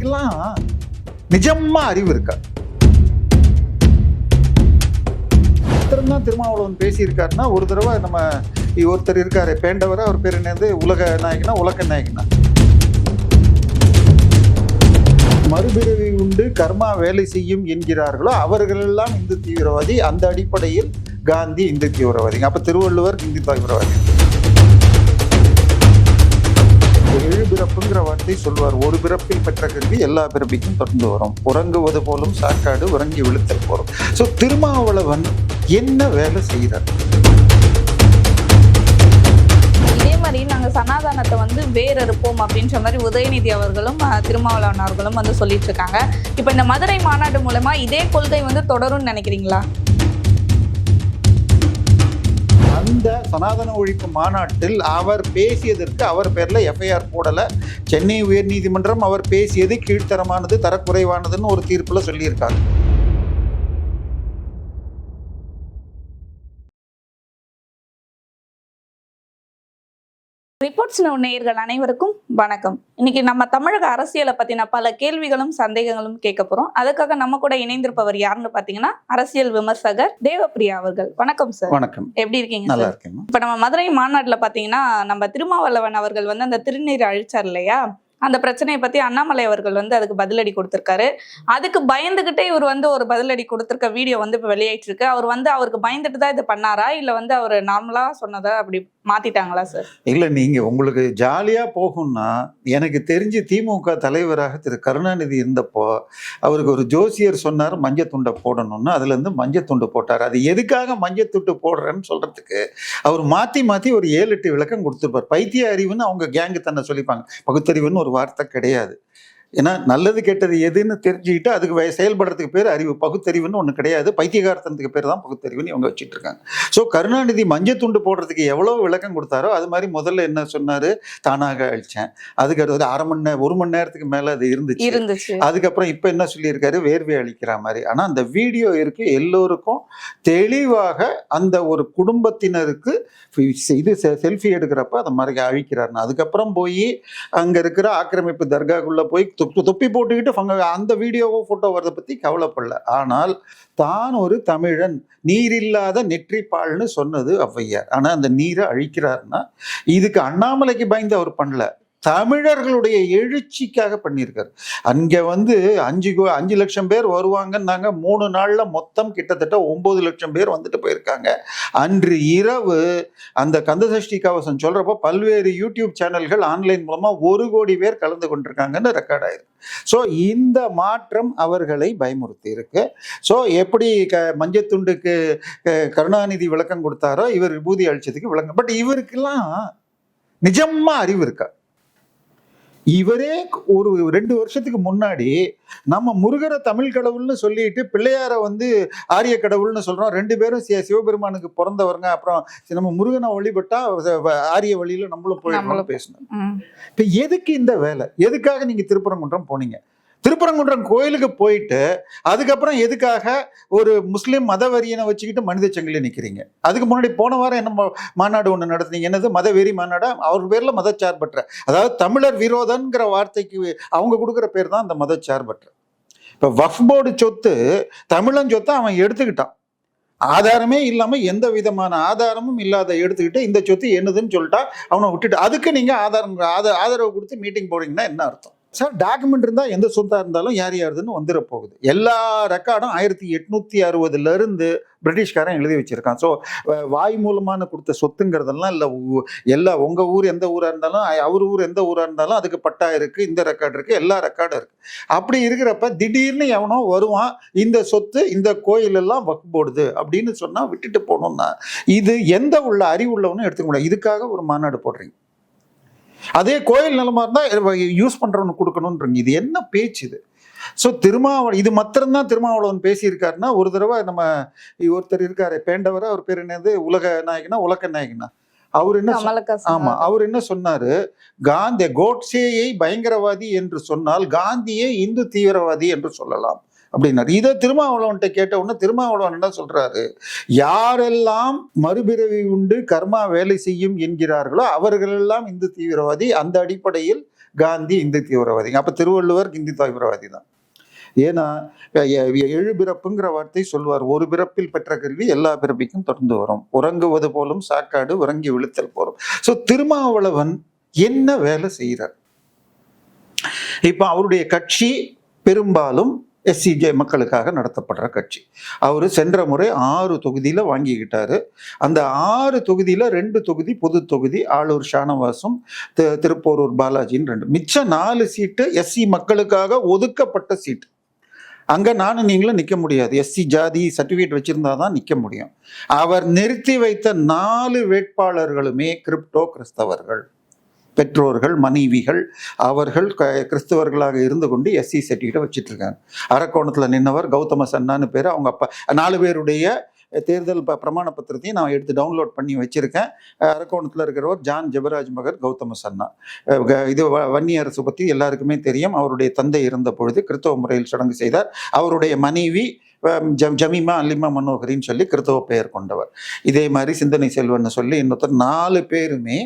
இவருக்கெல்லாம் நிஜமா அறிவு இருக்கா? தான் திருமாவளவன் பேசியிருக்காருன்னா ஒரு தடவை நம்ம ஒருத்தர் இருக்காரு பேண்டவர் அவர் பேர் என்னது? உலக நாயகனா உலக நாயகனா? மறுபிறவி உண்டு கர்மா வேலை செய்யும் என்கிறார்களோ அவர்களெல்லாம் இந்து தீவிரவாதி. அந்த அடிப்படையில் காந்தி இந்து தீவிரவாதி அப்ப திருவள்ளுவர் இந்து தீவிரவாதி. பிறப்புங்கிற வார்த்தை சொல்வார். ஒரு பிறப்பில் பெற்ற கல்வி எல்லா பிறப்பிக்கும் தொடர்ந்து வரும். உறங்குவது போலும் சாக்காடு உறங்கி விழுத்தல் போறோம் ஸோ திருமாவளவன் என்ன வேலை செய்கிறார் இதே மாதிரி நாங்க சனாதானத்தை வந்து வேறறுப்போம் அப்படின்ற மாதிரி உதயநிதி அவர்களும் திருமாவளவன் அவர்களும் வந்து சொல்லிட்டு இருக்காங்க. இப்போ இந்த மதுரை மாநாடு மூலமா இதே கொள்கை வந்து தொடரும்னு நினைக்கிறீங்களா? அந்த சனாதன ஒழிப்பு மாநாட்டில் அவர் பேசியதற்கு அவர் பேரில் எஃப்ஐஆர் போடலை. சென்னை உயர்நீதிமன்றம் அவர் பேசியது கீழ்த்தரமானது தரக்குறைவானதுன்னு ஒரு தீர்ப்பில் சொல்லியிருக்காங்க. ரிப்போர்ட்ஸ் நேயர்கள் அனைவருக்கும் வணக்கம். இன்னைக்கு நம்ம தமிழக அரசியலை பத்தின பல கேள்விகளும் சந்தேகங்களும் கேட்க போறோம். அதுக்காக நம்ம கூட இணைந்திருப்பவர் யாருன்னு பாத்தீங்கன்னா அரசியல் விமர்சகர் தேவப்பிரியா அவர்கள். வணக்கம் சார் வணக்கம். எப்படி இருக்கீங்க நல்லா இருக்கேன் இப்ப நம்ம மதுரை மாநாட்டுல பாத்தீங்கன்னா நம்ம திருமாவளவன் அவர்கள் வந்து அந்த திருநீர் அழிச்சார் இல்லையா? அந்த பிரச்சனையை பத்தி அண்ணாமலை அவர்கள் வந்து அதுக்கு பதிலடி கொடுத்திருக்காரு. அதுக்கு பயந்துகிட்டே இவர் வந்து ஒரு பதிலடி கொடுத்துருக்க வீடியோ வந்து இப்போ வெளியாயிட்டு இருக்கு அவர் வந்து அவருக்கு பயந்துட்டு தான் இது பண்ணாரா? இல்ல வந்து அவர் நார்மலா சொன்னதை அப்படி மாத்திட்டாங்களா சார் இல்ல நீங்க உங்களுக்கு ஜாலியா போகும்னா எனக்கு தெரிஞ்சு திமுக தலைவராக திரு. கருணாநிதி இருந்தப்போ அவருக்கு ஒரு ஜோசியர் சொன்னார் மஞ்சள் துண்டை போடணும்னு. அதுல இருந்து மஞ்சள் துண்டு போட்டார். அது எதுக்காக மஞ்சள் துண்டு போடுறேன்னு சொல்றதுக்கு அவர் மாத்தி மாத்தி ஒரு ஏழு எட்டு விளக்கம் கொடுத்துருப்பார். பைத்திய அறிவுன்னு அவங்க கேங்கு தன்னை சொல்லிப்பாங்க. பகுத்தறிவுன்னு ஒரு வார்த்தை கிடையாது. ஏன்னா நல்லது கெட்டது எதுன்னு தெரிஞ்சுக்கிட்டு அதுக்கு செயல்படுறதுக்கு பேர் அறிவு பகுத்தறிவுன்னு ஒன்று கிடையாது. பைத்தியகாரத்தனத்துக்கு பேர் தான் பகுத்தறிவுன்னு இவங்க வச்சுட்டு இருக்காங்க. ஸோ கருணாநிதி மஞ்சள் துண்டு போடுறதுக்கு எவ்வளோ விளக்கம் கொடுத்தாரோ அது மாதிரி முதல்ல என்ன சொன்னார்? தானாக அழிச்சேன். அதுக்கு அடுத்தது அரை மணி நேரம் ஒரு மணி நேரத்துக்கு மேலே அது இருந்துச்சு. இருந்துச்சு. அதுக்கப்புறம் இப்போ என்ன சொல்லியிருக்காரு? வேர்வை அளிக்கிற மாதிரி. ஆனால் அந்த வீடியோ இருக்கு. எல்லோருக்கும் தெளிவாக அந்த ஒரு குடும்பத்தினருக்கு இது செல்ஃபி எடுக்கிறப்ப அந்த மாதிரி அழிக்கிறாருன்னு. அதுக்கப்புறம் போய் அங்கே இருக்கிற ஆக்கிரமிப்பு தர்காக்குள்ளே போய் தொப்பி தொப்பி போட்டுக்கிட்டு ஃபங்க அந்த வீடியோவோ ஃபோட்டோ வரதை பற்றி கவலைப்படல. ஆனால் தான் ஒரு தமிழன் நீரில்லாத நெற்றிப்பால்னு சொன்னது ஔவையார். ஆனால் அந்த நீரை அழிக்கிறாருன்னா இதுக்கு அண்ணாமலைக்கு பயந்து அவர் பண்ணல. தமிழர்களுடைய எழுச்சிக்காக பண்ணியிருக்காரு. அங்கே வந்து அஞ்சு கோ- அஞ்சு லட்சம் பேர் வருவாங்கன்னாங்க. மூணு நாளில் மொத்தம் கிட்டத்தட்ட ஒம்பது லட்சம் பேர் வந்துட்டு போயிருக்காங்க. அன்று இரவு அந்த கந்தசஷ்டி கவசம் சொல்கிறப்போ பல்வேறு யூடியூப் சேனல்கள் ஆன்லைன் மூலமாக ஒரு கோடி பேர் கலந்து கொண்டிருக்காங்கன்னு ரெக்கார்ட் ஆயிருக்கு. ஸோ இந்த மாற்றம் அவர்களை பயமுறுத்தி இருக்கு ஸோ எப்படி க மஞ்சத்துண்டுக்கு கருணாநிதி விளக்கம் கொடுத்தாரோ இவர் விபூதி அழிச்சதுக்கு விளக்கம். பட் இவருக்கெல்லாம் நிஜமாக அறிவு இருக்கா? இவரே ஒரு ரெண்டு வருஷத்துக்கு முன்னாடி நம்ம முருகரை தமிழ் கடவுள்னு சொல்லிட்டு பிள்ளையாரை வந்து ஆரிய கடவுள்னு சொல்றோம் ரெண்டு பேரும் சிவபெருமானுக்கு பிறந்தவருங்க அப்புறம் நம்ம முருகனை வழிபட்டா ஆரிய வழியில நம்மளும் நம்மளும். பேசணும். இப்ப எதுக்கு இந்த வேலை எதுக்காக நீங்க திருப்பரங்குன்றம் போனீங்க திருப்பரங்குன்றம் கோயிலுக்கு போயிட்டு அதுக்கப்புறம் எதுக்காக ஒரு முஸ்லீம் மதவெறியனை வச்சுக்கிட்டு மனித சங்கிலி நிற்கிறீங்க அதுக்கு முன்னாடி போன வாரம் என்ன மா- மாநாடு ஒன்று நடத்துனீங்க? என்னது? மதவெறி மாநாடா? அவர் பேரில் மதச்சார்பற்ற. அதாவது தமிழர் விரோதங்கிற வார்த்தைக்கு அவங்க கொடுக்குற பேர் தான் அந்த மதச்சார்பற்ற. இப்போ வஃப் போர்டு சொத்து தமிழன் சொத்தை அவன் எடுத்துக்கிட்டான். ஆதாரமே இல்லாமல் எந்த விதமான ஆதாரமும் இல்லாத எடுத்துக்கிட்டு இந்த சொத்து என்னதுன்னு சொல்லிட்டா அவனை விட்டுட்டு அதுக்கு நீங்கள் ஆதாரம் ஆத- ஆதரவு கொடுத்து மீட்டிங் போடுறீங்கன்னா என்ன அர்த்தம்? சார் டாக்குமெண்ட் இருந்தால் எந்த சொத்தாக இருந்தாலும் யார் யாருதுன்னு வந்துட போகுது. எல்லா ரெக்கார்டும் ஆயிரத்தி எட்நூத்தி அறுபதுலேருந்து பிரிட்டிஷ்காரன் எழுதி வச்சிருக்கான். ஸோ வாய் மூலமான கொடுத்த சொத்துங்கிறதெல்லாம் இல்லை. எல்லா உங்கள் ஊர் எந்த ஊராக இருந்தாலும் அவர் ஊர் எந்த ஊராக இருந்தாலும் அதுக்கு பட்டா இருக்குது இந்த ரெக்கார்டு இருக்குது எல்லா ரெக்கார்டும் இருக்குது அப்படி இருக்கிறப்ப திடீர்னு எவனோ வருவான் இந்த சொத்து இந்த கோயிலெல்லாம் வக் போடுது அப்படின்னு சொன்னால் விட்டுட்டு போகணும்னா இது எந்த உள்ள அறிவுள்ளவனும் எடுத்துக்க முடியாது. இதுக்காக ஒரு மாநாடு போடுறீங்க. அதே கோயில் நிலமா இருந்தா யூஸ் பண்றவனுக்கு கொடுக்கணுன்றீங்க இது என்ன பேச்சு இது? ஸோ திருமாவளவன் இது மாத்திரம்தான் திருமாவளவன் பேசியிருக்காருன்னா ஒரு தடவை நம்ம ஒருத்தர் இருக்காரு பேண்டவர் அவர் பேர் என்னது? உலக நாயகனா உலக நாயகனா? அவர் என்ன ஆமா அவர் என்ன சொன்னாரு? காந்தி கோட்சேயை பயங்கரவாதி என்று சொன்னால் காந்தியை இந்து தீவிரவாதி என்று சொல்லலாம். அப்படின்னாரு. இதை திருமாவளவன்கிட்ட கேட்ட உடனே திருமாவளவன் என்ன சொல்றாரு? யாரெல்லாம் மறுபிறவி உண்டு கர்மா வேலை செய்யும் என்கிறார்களோ அவர்களெல்லாம் இந்து தீவிரவாதி. அந்த அடிப்படையில் காந்தி இந்து தீவிரவாதிங்க அப்ப திருவள்ளுவர் இந்து தீவிரவாதி தான். ஏன்னா ஏழு எழு பிறப்புங்கிற வார்த்தை சொல்வார். ஒரு பிறப்பில் பெற்ற கல்வி எல்லா பிறப்பிக்கும் தொடர்ந்து வரும். உறங்குவது போலும் சாக்காடு உறங்கி விழுத்தல் போலும். ஸோ திருமாவளவன் என்ன வேலை செய்கிறார் இப்போ அவருடைய கட்சி பெரும்பாலும் எஸ்சிஜே மக்களுக்காக நடத்தப்படுற கட்சி. அவர் சென்ற முறை ஆறு தொகுதியில் வாங்கிக்கிட்டாரு. அந்த ஆறு தொகுதியில் ரெண்டு தொகுதி பொது தொகுதி ஆளூர் ஷானவாசும் திருப்போரூர் பாலாஜின்னு ரெண்டு. மிச்சம் நாலு சீட்டு எஸ்சி மக்களுக்காக ஒதுக்கப்பட்ட சீட்டு. அங்கே நானும் நீங்களும் நிற்க முடியாது. எஸ்சி ஜாதி சர்டிஃபிகேட் வச்சுருந்தா தான் நிற்க முடியும். அவர் நிறுத்தி வைத்த நாலு வேட்பாளர்களுமே கிரிப்டோ கிறிஸ்தவர்கள். பெற்றோர்கள் மனைவிகள் அவர்கள் க- கிறிஸ்தவர்களாக இருந்து கொண்டு எஸ்சி சர்டிஃபிகேட்டை வச்சிட்டு இருக்காங்க அரக்கோணத்தில் நின்னவர் கௌதம சன்னான்னு பேர். அவங்க அப்பா நாலு பேருடைய தேர்தல் ப- பிரமாண பத்திரத்தையும் நான் எடுத்து டவுன்லோட் பண்ணி வச்சுருக்கேன். அரக்கோணத்தில் இருக்கிறவர் ஜான் ஜெபராஜ் மகர் கௌதம சன்னா. இது வ- வன்னி அரசு பற்றி எல்லாருக்குமே தெரியும். அவருடைய தந்தை இருந்த பொழுது கிறிஸ்தவ முறையில் சடங்கு செய்தார். அவருடைய மனைவி அஹ், ஜமீமா அல்லிமா மனோகரின்னு சொல்லி கிறிஸ்தவ பெயர் கொண்டவர். இதே மாதிரி சிந்தனை செல்வன்னு சொல்லி இன்னொருத்தர் நாலு பேருமே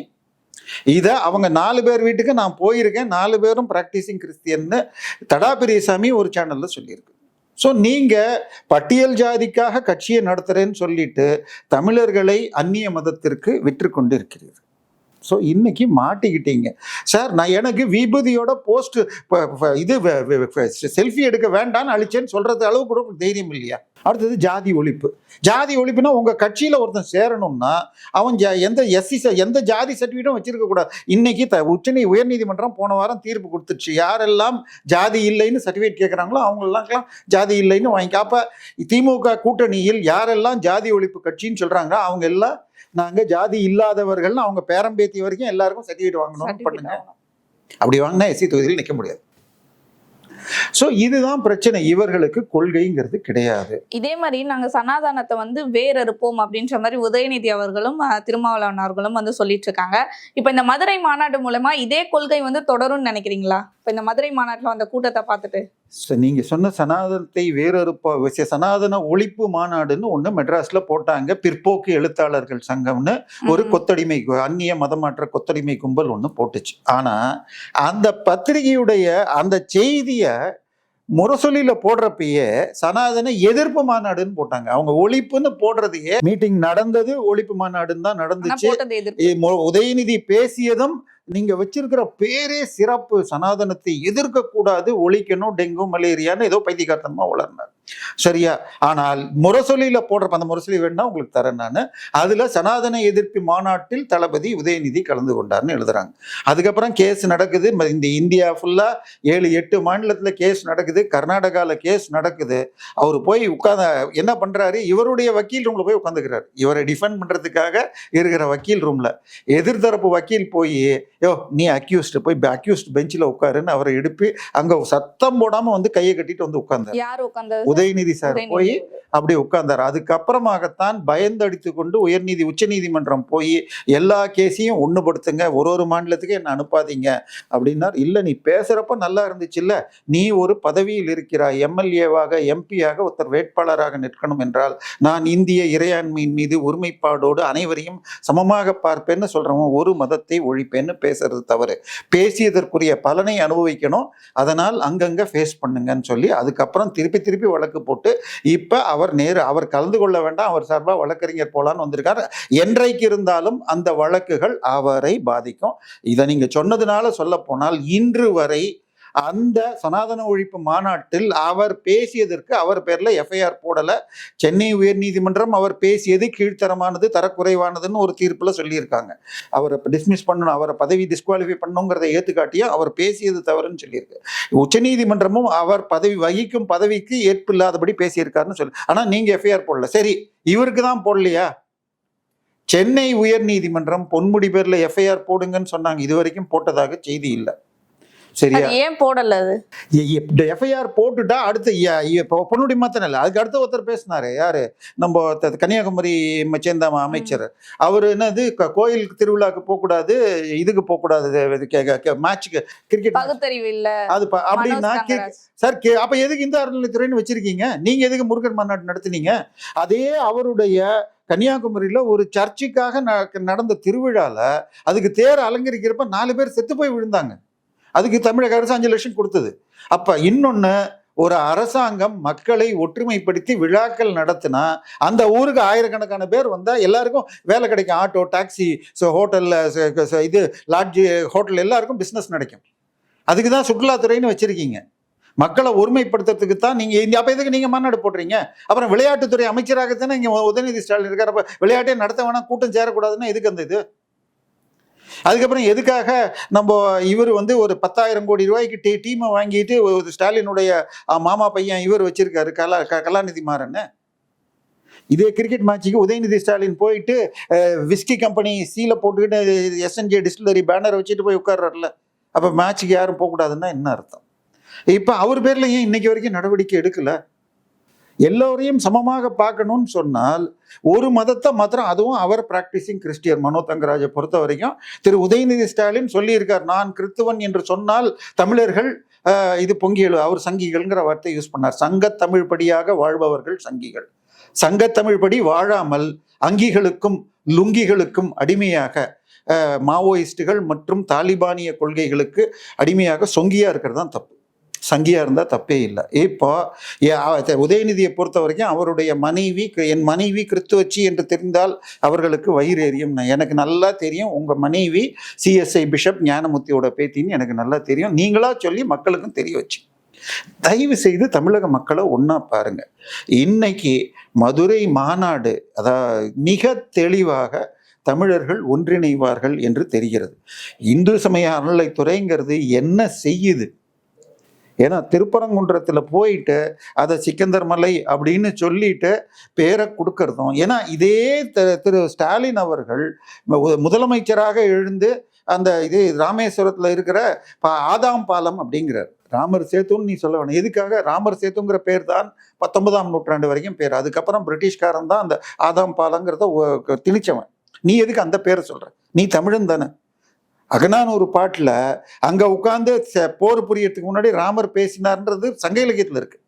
இதை அவங்க நாலு பேர் வீட்டுக்கு நான் போயிருக்கேன். நாலு பேரும் ப்ராக்டிசிங் கிறிஸ்தியன்னு தடா பெரியசாமி ஒரு சேனல்ல சொல்லியிருக்கு. ஸோ நீங்க பட்டியல் ஜாதிக்காக கட்சியை நடத்துறேன்னு சொல்லிட்டு தமிழர்களை அந்நிய மதத்திற்கு விற்று கொண்டு இருக்கிறீர்கள். ஸோ இன்னைக்கு மாட்டிக்கிட்டீங்க. சார் நான் எனக்கு விபூதியோட போஸ்ட் இது செல்ஃபி எடுக்க வேண்டாம்னு அழிச்சேன்னு சொல்றது அளவு கூட தைரியம் இல்லையா? அடுத்தது ஜாதி ஒழிப்பு. ஜாதி ஒழிப்புனா உங்கள் கட்சியில் ஒருத்தன் சேரணும்னா அவன் ஜா- எந்த எஸ்சி எந்த ஜாதி சர்டிஃபிகேட்டும் வச்சிருக்கக்கூடாது இன்னைக்கு த உச்சநீ உயர்நீதிமன்றம் போன வாரம் தீர்ப்பு கொடுத்துருச்சு யாரெல்லாம் ஜாதி இல்லைன்னு சர்டிஃபிகேட் கேட்குறாங்களோ அவங்களெல்லாம் ஜாதி இல்லைன்னு வாங்கிக்க. அப்போ திமுக கூட்டணியில் யாரெல்லாம் ஜாதி ஒழிப்பு கட்சின்னு சொல்கிறாங்களோ அவங்க எல்லாம் நாங்க ஜாதி இல்லாதவர்கள்னு அவங்க பேரம்பேத்தி வரைக்கும் எல்லாருக்கும் சர்டிஃபிகேட் வாங்கணும்னு பண்ணுங்க. அப்படி வாங்கினா எஸ்சி தொகுதியில் நிற்க முடியாது. ஸோ இதுதான் பிரச்சனை. இவர்களுக்கு கொள்கைங்கிறது கிடையாது. இதே மாதிரி நாங்க சனாதனத்தை வந்து வேறறுப்போம் அப்படின்ற மாதிரி உதயநிதி அவர்களும் திருமாவளவன் அவர்களும் வந்து சொல்லிட்டு இருக்காங்க. இப்ப இந்த மதுரை மாநாடு மூலமா இதே கொள்கை வந்து தொடரும்னு நினைக்கிறீங்களா? இப்ப இந்த மதுரை மாநாட்டுல வந்த கூட்டத்தை பார்த்துட்டு. ச- நீங்க சொன்ன சனாதனத்தை விஷய சனாதன ஒழிப்பு மாநாடுன்னு ஒண்ணு மெட்ராஸ்ல போட்டாங்க. பிற்போக்கு எழுத்தாளர்கள் சங்கம்னு ஒரு. கொத்தடிமை அந்நிய மதமாற்ற கொத்தடிமை கும்பல் ஒண்ணு போட்டுச்சு. ஆனா அந்த பத்திரிகையுடைய அந்த செய்திய முரசொலியில போடுறப்பயே சனாதன எதிர்ப்பு மாநாடுன்னு போட்டாங்க. அவங்க ஒழிப்புன்னு போடுறதையே மீட்டிங் நடந்தது ஒழிப்பு மாநாடுன்னு தான் நடந்துச்சு. உதயநிதி பேசியதும் நீங்க வச்சிருக்கிற பேரே சிறப்பு. சனாதனத்தை எதிர்க்க கூடாது ஒழிக்கணும் டெங்கு மலேரியான்னு ஏதோ பைத்தியகார்த்தனமா வளர்னார் சரியா? ஆனால் முரசொலியில போடுறப்ப அந்த முரசொலி வேணா உங்களுக்கு தரேன் நான். அதுல சனாதன எதிர்ப்பு மாநாட்டில் தளபதி உதயநிதி கலந்து கொண்டார்னு எழுதுறாங்க. அதுக்கப்புறம் கேஸ் நடக்குது. இந்த இந்தியா ஃபுல்லா ஏழு எட்டு மாநிலத்துல கேஸ் நடக்குது. கர்நாடகால கேஸ் நடக்குது. அவர் போய் உட்கார்ந்த என்ன பண்றாரு? இவருடைய வக்கீல் ரூம்ல போய் உட்காந்துக்கிறார் இவரை டிஃபெண்ட் பண்றதுக்காக இருக்கிற வக்கீல் ரூம்ல எதிர்த்தரப்பு வக்கீல் போய் யோ நீ அக்யூஸ்ட் போய் அக்யூஸ்ட் பெஞ்சில் உட்காருன்னு அவரை எடுப்பி அங்க சத்தம் போடாம வந்து கையை கட்டிட்டு வந்து உட்கார்ந்தார்? உதயநிதி சார் போய். அப்படியே உட்கார்ந்தார். அதுக்கப்புறமாகத்தான் பயந்தடித்து கொண்டு உயர்நீதி உச்சநீதிமன்றம் போய் எல்லா கேஸையும் ஒண்ணுபடுத்துங்க. ஒரு ஒரு மாநிலத்துக்கு என்ன அனுப்பாதீங்க அப்படின்னார். இல்ல நீ பேசுறப்ப நல்லா இருந்துச்சு. இல்ல நீ ஒரு பதவியில் இருக்கிறாய். எம்எல்ஏவாக எம்பியாக ஒருத்தர் வேட்பாளராக நிற்கணும் என்றால் நான் இந்திய இறையாண்மையின் மீது ஒருமைப்பாடோடு அனைவரையும் சமமாக பார்ப்பேன்னு சொல்றவன் ஒரு மதத்தை ஒழிப்பேன்னு பேசுறது தவறு. பேசியதற்குரிய பலனை அனுபவிக்கணும். அதனால் அங்கங்க ஃபேஸ் பண்ணுங்கன்னு சொல்லி அதுக்கப்புறம் திருப்பி திருப்பி வழக்கு போட்டு இப்ப அவர் நேரு அவர் கலந்து கொள்ள வேண்டாம் அவர் சார்பாக வழக்கறிஞர் போலான்னு வந்திருக்காரு. என்றைக்கு இருந்தாலும் அந்த வழக்குகள் அவரை பாதிக்கும். இதை நீங்க சொன்னதுனால சொல்ல போனால் இன்று வரை அந்த சனாதன ஒழிப்பு மாநாட்டில் அவர் பேசியதற்கு அவர் பேரில் எஃப்ஐஆர் போடலை. சென்னை உயர்நீதிமன்றம் அவர் பேசியது கீழ்த்தரமானது தரக்குறைவானதுன்னு ஒரு தீர்ப்பில் சொல்லியிருக்காங்க. அவரை டிஸ்மிஸ் பண்ணணும் அவரை பதவி டிஸ்குவாலிஃபை பண்ணுங்கிறத ஏற்றுக்காட்டியும் அவர் பேசியது தவறுன்னு சொல்லியிருக்கு. உச்சநீதிமன்றமும் அவர் பதவி வகிக்கும் பதவிக்கு ஏற்பு இல்லாதபடி பேசியிருக்காருன்னு சொல்லி ஆனால் நீங்கள் எஃப்ஐஆர் போடல. சரி இவருக்கு தான் போடலையா? சென்னை உயர்நீதிமன்றம் பொன்முடி பேரில் எஃப்ஐஆர் போடுங்கன்னு சொன்னாங்க. இது வரைக்கும் போட்டதாக செய்தி இல்லை. சரியா? ஏன் போடல அது? எஃப்ஐஆர் போட்டுட்டா அடுத்து ய- ய- இப்போ பொன்னுடி மாத்திரம் இல்லை அதுக்கு அடுத்த ஒருத்தர் பேசினாரு. யாரு? நம்ம கன்னியாகுமரி சேர்ந்த அமைச்சர். அவர் என்னது? கோயில் திருவிழாக்கு போகக்கூடாது இதுக்கு போகக்கூடாது மேட்ச்சுக்கு கிரிக்கெட் பகுத்தறிவு இல்ல. அது அப்படின்னா. சார் அப்ப எதுக்கு இந்த அறநிலைத்துறைன்னு வச்சிருக்கீங்க? நீங்க எதுக்கு முருகன் மாநாடு நடத்துனீங்க? அதே அவருடைய கன்னியாகுமரியில ஒரு சர்ச்சுக்காக நடந்த திருவிழால அதுக்கு தேர் அலங்கரிக்கிறப்ப நாலு பேர் செத்து போய் விழுந்தாங்க. அதுக்கு தமிழக அரசு அஞ்சு லட்சம் கொடுத்தது. அப்போ இன்னொன்று ஒரு அரசாங்கம் மக்களை ஒற்றுமைப்படுத்தி விழாக்கள் நடத்தினா அந்த ஊருக்கு ஆயிரக்கணக்கான பேர் வந்தால் எல்லாருக்கும் வேலை கிடைக்கும். ஆட்டோ டாக்ஸி ஸோ ஹோட்டலில் இது லாட்ஜு ஹோட்டல் எல்லாருக்கும் பிஸ்னஸ் நடக்கும். அதுக்கு தான் சுற்றுலாத்துறைன்னு வச்சுருக்கீங்க. மக்களை ஒருமைப்படுத்துறதுக்கு தான் நீங்கள் இந்த அப்போ எதுக்கு நீங்கள் மாநாடு போடுறீங்க? அப்புறம் விளையாட்டுத்துறை அமைச்சராகத்தானே இங்கே உதயநிதி ஸ்டாலின் இருக்கார். அப்போ விளையாட்டே நடத்த வேணாம் கூட்டம் சேரக்கூடாதுன்னா எதுக்கு அந்த இது? அதுக்கப்புறம் எதுக்காக நம்ம இவர் வந்து ஒரு பத்தாயிரம் கோடி ரூபாய்க்கு டீ டீமை வாங்கிட்டு ஒரு ஸ்டாலினுடைய மாமா பையன் இவர் வச்சிருக்காரு கலா கலாநிதி மாறன் இதே கிரிக்கெட் மேட்ச்சுக்கு உதயநிதி ஸ்டாலின் போயிட்டு விஸ்கி கம்பெனி சீல போட்டுக்கிட்டு எஸ்என்ஜே டிஸ்டிலரி பேனர் வச்சுட்டு போய் உட்கார்றாருல. அப்போ மேட்சுக்கு யாரும் போகக்கூடாதுன்னா என்ன அர்த்தம்? இப்போ அவர் பேரில் ஏன் இன்னைக்கு வரைக்கும் நடவடிக்கை எடுக்கலை? எல்லோரையும் சமமாக பார்க்கணும்னு சொன்னால் ஒரு மதத்தை மாத்திரம் அதுவும் அவர் பிராக்டிசிங் கிறிஸ்டியர் மனோ தங்கராஜை பொறுத்த வரைக்கும் திரு உதயநிதி ஸ்டாலின் சொல்லியிருக்கார் நான் கிறித்துவன் என்று சொன்னால் தமிழர்கள் இது பொங்கியல் அவர் சங்கிகள்ங்கிற வார்த்தை யூஸ் பண்ணார். சங்கத் தமிழ்படியாக வாழ்பவர்கள் சங்கிகள். சங்கத் தமிழ்படி வாழாமல் அங்கிகளுக்கும் லுங்கிகளுக்கும் அடிமையாக மாவோயிஸ்டுகள் மற்றும் தாலிபானிய கொள்கைகளுக்கு அடிமையாக சொங்கியா இருக்கிறது தான் தப்பு. சங்கியாக இருந்தால் தப்பே இல்லை. இப்போ உதயநிதியை பொறுத்த வரைக்கும் அவருடைய மனைவி என் மனைவி கிறிஸ்துவச்சி என்று தெரிந்தால் அவர்களுக்கு வயிறு எரியும். நான் எனக்கு நல்லா தெரியும். உங்கள் மனைவி சிஎஸ்ஐ பிஷப் ஞானமூர்த்தியோட பேத்தின்னு எனக்கு நல்லா தெரியும். நீங்களா சொல்லி மக்களுக்கும் தெரிய வச்சு. தயவு செய்து தமிழக மக்களை ஒன்றா பாருங்க. இன்னைக்கு மதுரை மாநாடு அதாவது மிக தெளிவாக தமிழர்கள் ஒன்றிணைவார்கள் என்று தெரிகிறது. இந்து சமய அறநிலைத்துறைங்கிறது என்ன செய்யுது? ஏன்னா திருப்பரங்குன்றத்தில் போயிட்டு அதை சிக்கந்தர் மலை அப்படின்னு சொல்லிட்டு பேரை கொடுக்கறதும் ஏன்னா இதே திரு ஸ்டாலின் அவர்கள் முதலமைச்சராக எழுந்து அந்த இது ராமேஸ்வரத்தில் இருக்கிற பா- ஆதாம் பாலம் அப்படிங்கிறார். ராமர் சேத்துன்னு நீ சொல்ல வேணும். எதுக்காக? ராமர் சேத்துங்கிற பேர் தான் பத்தொன்பதாம் நூற்றாண்டு வரைக்கும் பேர். அதுக்கப்புறம் பிரிட்டிஷ்காரன் தான் அந்த ஆதாம் பாலங்கிறத திணிச்சவன். நீ எதுக்கு அந்த பேரை சொல்கிற நீ தமிழன் தானே. அகனானூறு பாட்டில் அங்கே உட்காந்து ச- போர் புரியறதுக்கு முன்னாடி ராமர் பேசினார்ன்றது சங்க இலக்கியத்தில் இருக்கு.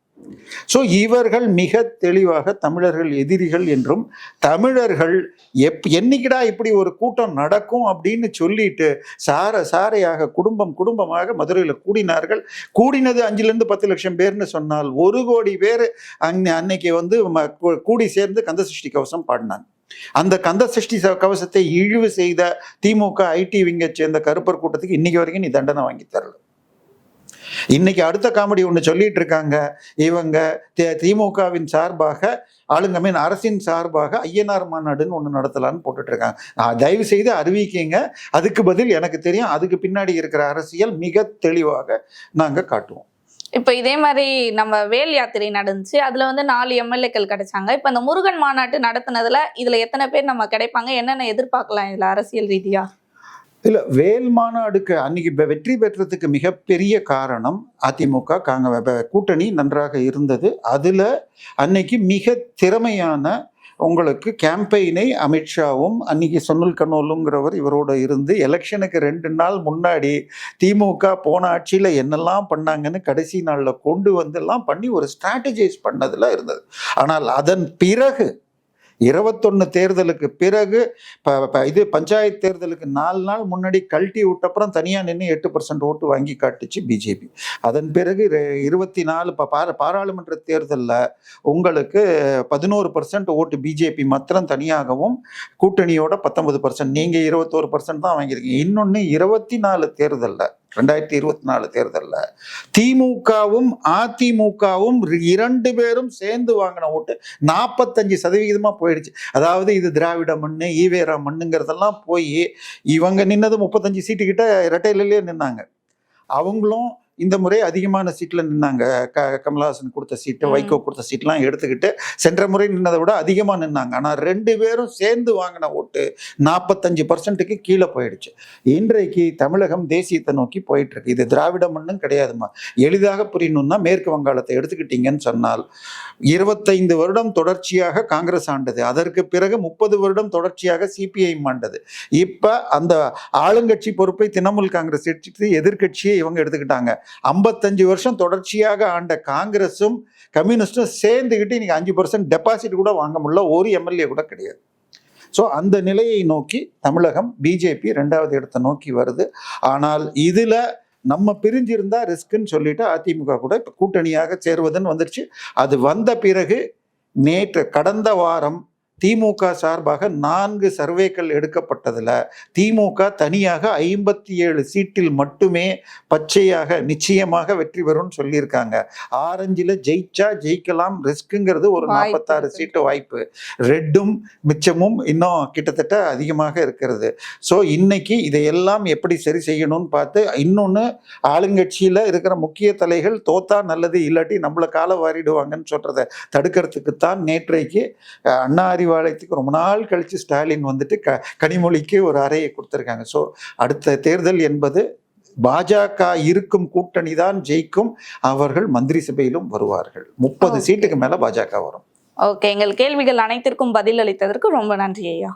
ஸோ இவர்கள் மிக தெளிவாக தமிழர்கள் எதிரிகள் என்றும் தமிழர்கள் எப் என்னைக்கிடா இப்படி ஒரு கூட்டம் நடக்கும் அப்படின்னு சொல்லிட்டு சார சாரையாக குடும்பம் குடும்பமாக மதுரையில் கூடினார்கள். கூடினது அஞ்சுலேருந்து பத்து லட்சம் பேர்னு சொன்னால் ஒரு கோடி பேர் அன்னைக்கு வந்து ம- கூடி சேர்ந்து கந்தசஷ்டி கவசம் பாடினாங்க. அந்த கந்த சஷ்டி ச- கவசத்தை இழிவு செய்த திமுக ஐடி விங்கை சேர்ந்த கருப்பர் கூட்டத்துக்கு இன்னைக்கு வரைக்கும் நீ தண்டனை வாங்கி தரல. இன்னைக்கு அடுத்த காமெடி ஒன்று சொல்லிட்டு இருக்காங்க. இவங்க தி- திமுகவின் சார்பாக ஆளுங்க மீன் அரசின் சார்பாக ஐயனார் மாநாடுன்னு ஒன்று நடத்தலான்னு போட்டுட்டு இருக்காங்க. தயவு செய்து அறிவிக்கீங்க. அதுக்கு பதில் எனக்கு தெரியும். அதுக்கு பின்னாடி இருக்கிற அரசியல் மிக தெளிவாக நாங்கள் காட்டுவோம். இப்போ இதே மாதிரி நம்ம வேல் யாத்திரை நடந்துச்சு. அதில் வந்து நாலு எம்எல்ஏக்கள் கிடைச்சாங்க. இப்போ இந்த முருகன் மாநாட்டு நடத்தினதில் இதில் எத்தனை பேர் நம்ம கிடைப்பாங்க? என்னென்ன எதிர்பார்க்கலாம் இதில் அரசியல் ரீதியாக இல்லை வேல் மாநாடுக்கு அன்னைக்கு இப்போ வெற்றி பெற்றதுக்கு மிகப்பெரிய காரணம் அதிமுக காங்க கூட்டணி நன்றாக இருந்தது. அதில் அன்னைக்கு மிக திறமையான உங்களுக்கு கேம்பெயினை அமித்ஷாவும் அன்னைக்கு சொன்னல் கண்ணோலுங்கிறவர் இவரோட இருந்து எலெக்ஷனுக்கு ரெண்டு நாள் முன்னாடி திமுக போன ஆட்சியில் என்னெல்லாம் பண்ணாங்கன்னு கடைசி நாளில் கொண்டு வந்தெல்லாம் பண்ணி ஒரு ஸ்ட்ராட்டஜைஸ் பண்ணதில் இருந்தது. ஆனால் அதன் பிறகு இருபத்தொன்று தேர்தலுக்கு பிறகு இது பஞ்சாயத்து தேர்தலுக்கு நாலு நாள் முன்னாடி கழட்டி விட்டப்புறம் தனியாக நின்று எட்டு பர்சன்ட் ஓட்டு வாங்கி காட்டுச்சு பிஜேபி. அதன் பிறகு இருபத்தி நாலு ப- பார பாராளுமன்ற தேர்தலில் உங்களுக்கு பதினோரு பர்சன்ட் ஓட்டு பிஜேபி மாத்திரம் தனியாகவும் கூட்டணியோட பத்தொன்பது பர்சன்ட் நீங்கள் இருபத்தோரு பர்சன்ட் தான் வாங்கியிருக்கீங்க. இன்னொன்று இருபத்தி நாலு தேர்தலில் ரெண்டாயிரத்தி இருபத்தி நாலு தேர்தலில் திமுகவும் அதிமுகவும் இரண்டு பேரும் சேர்ந்து வாங்கின ஓட்டு நாற்பத்தஞ்சு சதவிகிதமாக போயிடுச்சு. அதாவது இது திராவிட மண்ணு ஈவேரா மண்ணுங்கிறதெல்லாம் போய் இவங்க நின்னது முப்பத்தஞ்சு சீட்டு கிட்ட இரட்டையிலே நின்னாங்க. அவங்களும் இந்த முறை அதிகமான சீட்டில் நின்னாங்க. க கமலஹாசன் கொடுத்த சீட்டு. வைகோ கொடுத்த சீட்லாம் எடுத்துக்கிட்டு சென்ற முறை நின்னதை விட அதிகமாக நின்னாங்க. ஆனால் ரெண்டு பேரும் சேர்ந்து வாங்கின ஓட்டு நாற்பத்தஞ்சு பர்சன்ட்டுக்கு கீழே போயிடுச்சு. இன்றைக்கு தமிழகம் தேசியத்தை நோக்கி போயிட்டு இருக்கு இது திராவிட மண்ணும் கிடையாதுமா எளிதாக புரியணும்னா மேற்கு வங்காளத்தை எடுத்துக்கிட்டீங்கன்னு சொன்னால் இருபத்தைந்து வருடம் தொடர்ச்சியாக காங்கிரஸ் ஆண்டது. அதற்கு பிறகு முப்பது வருடம் தொடர்ச்சியாக சிபிஐ ஆண்டது. இப்ப அந்த ஆளுங்கட்சி பொறுப்பை திரிணாமுல் காங்கிரஸ் எடுத்துட்டு எதிர்க்கட்சியை இவங்க எடுத்துக்கிட்டாங்க. ஐம்பத்தஞ்சு வருஷம் தொடர்ச்சியாக ஆண்ட காங்கிரஸும் கம்யூனிஸ்டும் சேர்ந்துக்கிட்டு இன்றைக்கி அஞ்சு பர்சன்ட் டெபாசிட் கூட வாங்க முடியல. ஒரு எம்எல்ஏ கூட கிடையாது. ஸோ அந்த நிலையை நோக்கி தமிழகம் பிஜேபி ரெண்டாவது இடத்தை நோக்கி வருது. ஆனால் இதில் நம்ம பிரிஞ்சிருந்தா ரிஸ்க்குன்னு சொல்லிட்டு அதிமுக கூட இப்போ கூட்டணியாக சேருவதுன்னு வந்துருச்சு. அது வந்த பிறகு நேற்று கடந்த வாரம் திமுக சார்பாக நான்கு சர்வேக்கள் எடுக்கப்பட்டதுல திமுக தனியாக ஐம்பத்தி ஏழு சீட்டில் மட்டுமே பச்சையாக நிச்சயமாக வெற்றி பெறும்னு சொல்லியிருக்காங்க. ஆரஞ்சில் ஜெயிச்சா ஜெயிக்கலாம் ரிஸ்க்குங்கிறது ஒரு நாற்பத்தாறு. சீட்டு வாய்ப்பு. ரெட்டும் மிச்சமும் இன்னும் கிட்டத்தட்ட அதிகமாக இருக்கிறது. ஸோ இன்னைக்கு இதையெல்லாம் எப்படி சரி செய்யணும்னு பார்த்து இன்னொன்று ஆளுங்கட்சியில் இருக்கிற முக்கிய தலைகள் தோத்தா நல்லது இல்லாட்டி நம்மளை காலை வாரிடுவாங்கன்னு சொல்றதை தடுக்கிறதுக்குத்தான் நேற்றைக்கு அஹ், அண்ணா அறிவாலயத்துக்கு ரொம்ப நாள் கழித்து ஸ்டாலின் வந்துட்டு க கனிமொழிக்கு ஒரு அறையை கொடுத்துருக்காங்க. ஸோ அடுத்த தேர்தல் என்பது பாஜக இருக்கும் கூட்டணி தான் ஜெயிக்கும். அவர்கள் மந்திரி சபையிலும் வருவார்கள். முப்பது. சீட்டுக்கு மேல பாஜக வரும். ஓகே எங்கள் கேள்விகள் அனைத்திற்கும் பதில் அளித்ததற்கு ரொம்ப நன்றி ஐயா.